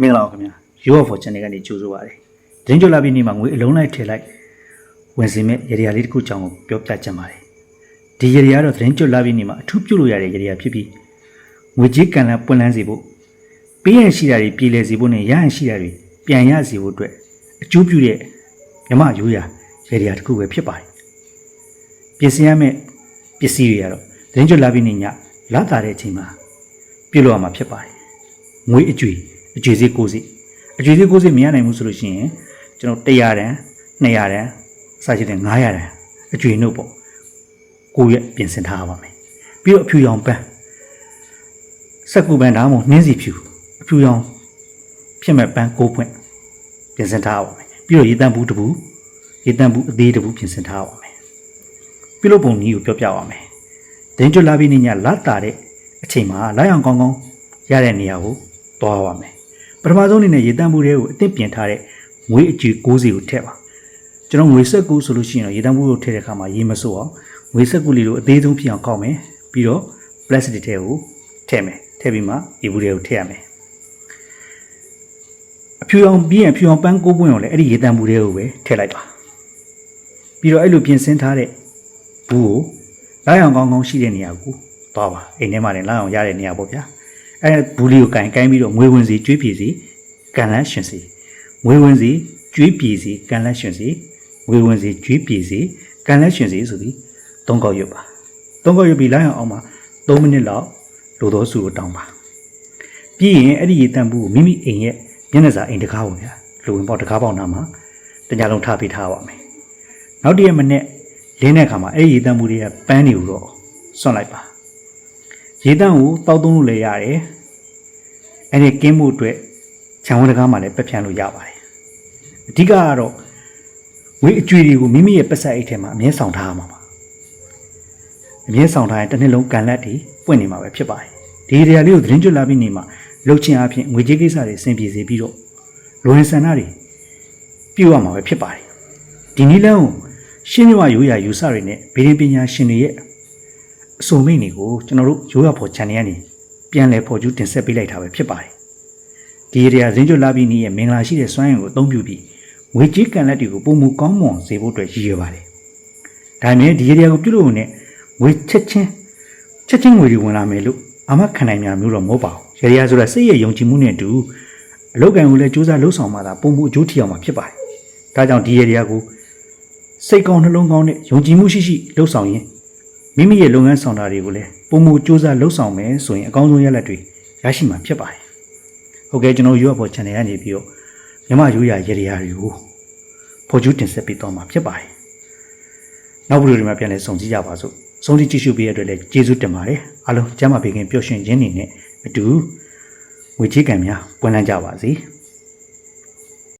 မင်္ဂလာပါခင်ဗျာ UFO channel ကနေကြိုဆိုပါရစေ။ဒင်းကြလာပြီးနေမှာငွေအလုံးလိုက်ထည့်လိုက်ဝင်စီမဲ့ရေဒီယာလေးတစ်ခုကြောင်းကိုပြောပြချင်ပါတယ်။ဒီရေဒီယာတော့ဒင်းကြလာပြီးနေမှာအထူးပြုလို့ရတဲ့ရေဒီယာဖြစ်ပြီးငွေကြီးကန်လန်းပွင့်လန်းစေဖို့ပေးရန်ရှိတာတွေပြည်လည်စေဖို့နဲ့ရဟန်ရှိတာတွေပြန်ရစေဖို့အတွက်အကျိုးပြုတဲ့မြမရိုးရာရေဒီယာတစ်ခုပဲဖြစ်ပါတယ်။ ပြင်ဆင်ရမယ့်ပစ္စည်းတွေကတော့ဒင်းကြလာပြီးနေညလာတာတဲ့အချိန်မှာပြုလို့ရမှာဖြစ်ပါတယ်။ငွေအကျွေအကျွေစေးကိုစီအကျွေစေးကိုစီမရနိုင်ဘူးဆိုလို့ရှိရင်ကျွန်တော်100တန်း200တန်းစသဖြင့်900တန်းအကျွေနှုတ်ပေါ့ကိုရက်ပြင်ဆင်ထားရပါမယ်ပြီးတော့အဖြူရောင်ပန်းစက်ကူပန်းဒါမှမဟုတ်နှင်းစီဖြူအဖြူရောင်ဖြစ်မဲ့ပန်းကိုပွင့်ပြင်ဆင်ထားရပါမယ်ပြီးတော့ရေတန့်ဘူးတစ်ဘူးရေတန့်ဘူးအသေးတစ်ဘူးပြင်ဆင်ထားရပါမယ် ပြီးလို့ပုံနည်းကိုပြောပြပါမယ်ဒင်းကျွလာပြီးနေညလာတာတဲ့အချိန်မှာလာရောင်ကောင်းကောင်းရတဲ့နေရာကိုသွားပါမယ်ပထမဆုံးအနေနဲ့ရေတန့်ဘူးတွေကိုအသင့်ပြင်ထားတဲ့ငွေအကြွေ60ကိုထည့်ပါကျွန်တော်ငွေဆက်ကူဆိုလို့ရှိရင်တော့ရေတန့်ဘူးကိုထည့်တဲ့အခါမှာရေမစို့အောင်ငွေဆက်ကူလေးကိုအသေးဆုံးဖြစ်အောင်ကောက်မယ်ပြီးတော့ plastic ထဲကိုထည့်မယ်ထည့်ပြီးမှရေဘူးတွေကိုထည့်ရမယ်အဖြူအောင်ပြီးရင်အဖြူအောင်ပန်းကိုပွင့်အောင်လည်းအဲ့ဒီရေတန့်ဘူးတွေကိုပဲထည့်လိုက်ပါပြီးတော့အဲ့လိုပြင်ဆင်ထားတဲ့ ဘူးကိုလာအောင်ကောင်းကောင်းရှိတဲ့နေရာကိုသွားပါအိမ်ထဲမှာလည်းလာအောင်ရတဲ့နေရာပေါ့ဗျာအဲဘူးလေးကိုကင်ကင်ပြီးတော့ငွေဝင်စီကျွေးပြေစီကန်လန်းရှင်စီငွေဝင်စီကျွေးပြေစီကန်လန်းရှင်စီငွေဝင်စီကျွေးပြေစီကန်လန်းရှင်စီဆိုပြီးသုံးကောက်ရွတ်ပါသုံးကောက်ရွတ်ပြီးလိုက်အောင်အောင်မှာ3မိနစ်လောက်လိုသောစုကိုတောင်းပါပြီးရင်အဲ့ဒီရေတန့်ဘူးကိုမိမိအိမ်ရဲ့မျက်နှာစာအိမ်တကားပေါ့ဗျာလူဝင်ပေါက်တကားပေါက်နာမှာတညာလုံးထားပေးထားပါမယ်နောက်တည့်ရက်မနေ့ လင်းတဲ့အခါမှာအဲ့ဒီရေတန့်ဘူးတွေကပန်းတွေကိုတော့စွန့်လိုက်ပါရေတန့်ကိုတောက်သုံးလို့လည်းရတယ်။အဲ့ဒီကင်းမှုအတွက်ခြံဝန်းတကားမှာလည်းပက်ဖြန်းလို့ရပါတယ်။အဓိကကတော့ဝေးအကျွေတွေကိုမိမိရဲ့ပတ်ဆက်အိတ်ထဲမှာအမြဲဆောင်ထားရမှာပါ။အမြဲဆောင်ထားရင်တစ်နှစ်လုံးကန်လက်တွေပွင့်နေမှာပဲဖြစ်ပါတယ်။ဒီနေရာလေးကိုသတင်းကျွတ်လာပြီးနေမှာလှုပ်ချင်အဖြစ်ငွေကြေးကိစ္စတွေအဆင်ပြေစေပြီးတော့လိုရင်းဆန္ဒတွေပြုတ်ရမှာပဲဖြစ်ပါတယ်။ဒီနည်းလမ်းကို ရှင်းမြရိုးရာယူဆတွေနဲ့ဗေဒပညာရှင်တွေရဲ့အစုံမိတ်တွေကိုကျွန်တော်တို့ရိုးရဖို့ channel ကနေပြန်လည်ပေါ်ကျူးတင်ဆက်ပေးလိုက်တာပဲဖြစ်ပါတယ်။ဒီရေရာဇင်းကျွလာပြီးနီးရဲ့မင်္ဂလာရှိတဲ့စွမ်းရည်ကိုအသုံးပြုပြီးငွေကြေးကန်လက်တွေကိုပုံမူကောင်းမွန်စေဖို့အတွက်ရည်ရွယ်ပါတယ်။ဒါပေမဲ့ဒီရေရာကိုပြုလုပ်နေငွေချက်ချင်းချက်ချင်းငွေတွေဝင်လာမယ်လို့အမခံနိုင်များမျိုးတော့မဟုတ်ပါဘူး။ရေရာဆိုတာစိတ်ရဲ့ယုံကြည်မှုနဲ့အတူအလောက်ကံကိုလည်းစူးစမ်းလှုပ်ဆောင်မှသာပုံမူအကျိုးထီအောင်မှာဖြစ်ပါတယ်။ဒါကြောင့်ဒီရေရာကို စိတ်ကောင်းနှလုံးကောင်းနဲ့ယုံကြည်မှုရှိရှိလှုပ်ဆောင်ရင်မိမိရဲ့လုပ်ငန်းဆောင်တာတွေကိုလည်းပုံမူစူးစမ်းလှုပ်ဆောင်မယ်ဆိုရင်အကောင်းဆုံးရလဒ်တွေရရှိမှာဖြစ်ပါတယ်။ဟုတ်ကဲ့ကျွန်တော်ရွတ်ဖို့ channel ကနေပြီးတော့မြမရိုးရာရေရာတွေကိုဖော်ကျူးတင်ဆက်ပေးတော့မှာဖြစ်ပါတယ်။နောက်ဗီဒီယိုတွေမှာပြန်လည်ဆုံကြည့်ကြပါစို့။ဆုံးဖြတ်ကြည့်ရှုပေးရတဲ့အတွက်လည်းကျေးဇူးတင်ပါတယ်။အားလုံးကျမ်းမာပေးခင်ပျော်ရွှင်ခြင်းတွေနဲ့အတူငွေချေးကံများပွင့်လန်းကြပါစေ။